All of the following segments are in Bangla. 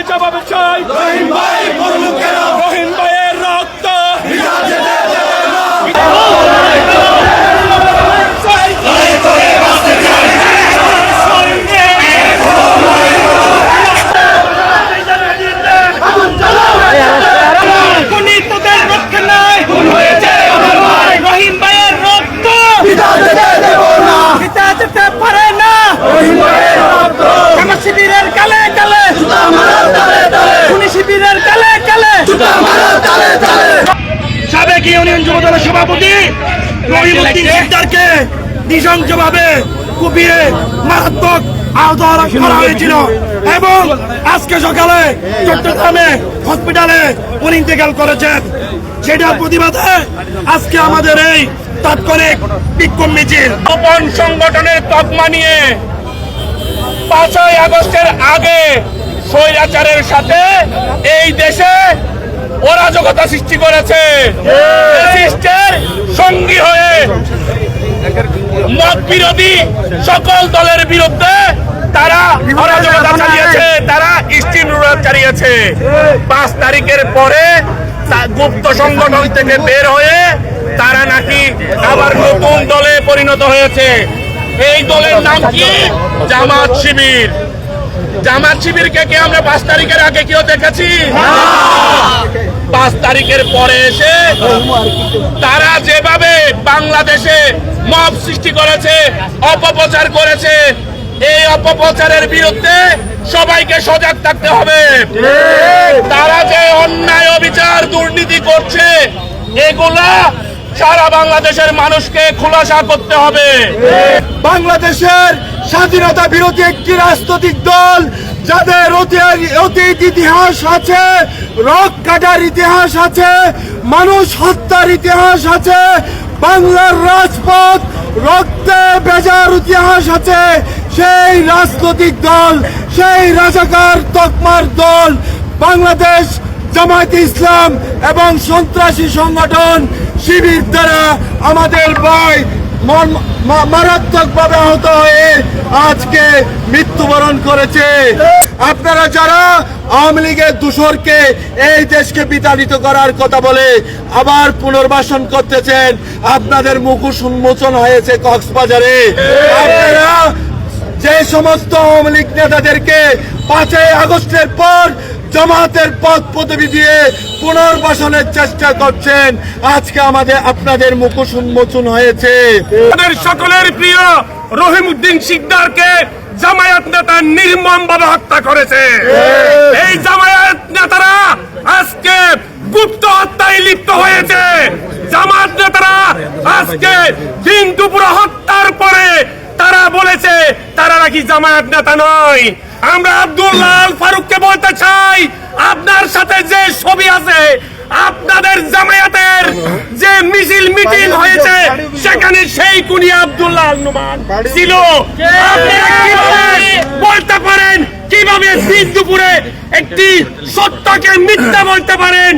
আমি জবাবে চাই। রহিম ভাই রহিম ভাইয়ের রক্ত। শিবিরের কালে সাবেক ইউনিয়ন যুব দলের সভাপতি রহিমুদ্দিন সিকদারকে নিঃসংসভাবে কুপিয়ে মারাত্মক আহত করা হয়েছিল। এবং আজকে সকালে চট্টগ্রামে হসপিটালে উনি ইন্তেকাল করেছেন। সেটার প্রতিবাদে আজকে আমাদের এই তাৎক্ষণিক বিক্ষোভ মিছিল। গোপন সংগঠনের তকমা নিয়ে পাঁচই আগস্টের আগে স্বৈরাচারের সাথে এই দেশে অরাজকতা সৃষ্টি করেছে। সঙ্গী হয়ে মত বিরোধী সকল দলের বিরুদ্ধে তারা অরাজকতা চালিয়েছে তারা স্টিম রুলার চালিয়েছে। পাঁচ তারিখের পরে তা- গুপ্ত সংগঠন থেকে বের হয়ে তারা নাকি আবার নতুন দলে পরিণত হয়েছে। এই দলের নাম কি? জামাত শিবির। জামাত শিবিরকে কি আমরা পাঁচ তারিখের আগে কেউ দেখেছি? পাঁচ তারিখের পরে এসে তারা যেভাবে বাংলাদেশে মব সৃষ্টি করেছে, অপপ্রচার করেছে, এই অপপ্রচারের বিরুদ্ধে সবাইকে সজাগ থাকতে হবে। তারা যে অন্যায় অবিচার, দুর্নীতি করছে, এগুলা সারা বাংলাদেশের মানুষকে খোলাসা করতে হবে। বাংলাদেশের স্বাধীনতা বিরোধী একটি রাজনৈতিক দল যাদের অতীত ইতিহাস আছে, রক কাটার ইতিহাস আছে, মানুষ হত্যার ইতিহাস আছে, বাংলার রাজপথ রক্তে বেজার ইতিহাস আছে, সেই রাজনৈতিক দল, সেই রাজাকার তকমার দল, বাংলাদেশ, জামায়াত ইসলাম এবং সন্ত্রাসী সংগঠন, শিবির দ্বারা আমাদের ভাই মারাত্মকভাবে আহত হয়ে আজকে মৃত্যুবরণ করেছে। আপনারা যারা আওয়ামী লীগের দূষরকে এই দেশকে বিতাড়িত করার কথা বলে আবার পুনর্বাসন করতেছেন, আপনাদের মুখোশ উন্মোচন হয়েছে কক্সবাজারে। আপনারা যে সমস্ত আওয়ামী লীগ নেতাদেরকে পাঁচই আগস্টের পর জামাতের পদ পদবি দিয়ে পুনর্বাসনের চেষ্টা করছেন। আজকে আমাদের আপনাদের মুখোশ উন্মোচন হয়েছে। আমাদের সকলের প্রিয় রহিমউদ্দিন সিকদারকে জামায়াত নেতা নির্মম ভাবে হত্যা করেছে। এই জামায়াত নেতারা আজকে গুপ্ত হত্যায় লিপ্ত হয়েছে। জামাত নেতারা আজকে দিন দুপুরে হত্যার পরে তারা বলেছে তারা নাকি জামায়াত নেতা নয়। আমরা আব্দুল্লাহ ফারুককে বলতে চাই আপনার সাথে যে ছবি আছে আপনাদের জামায়াতের যে মিছিল মিটিং হয়েছে সেখানে সেই কুনি আব্দুল্লাহ নুমান ছিল। আপনারা কীভাবে বলতে পারেন কীভাবে দিন দুপুরে একটি সত্যকে মিথ্যা বলতে পারেন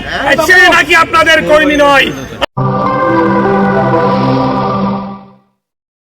সে নাকি আপনাদের কর্মী নয়?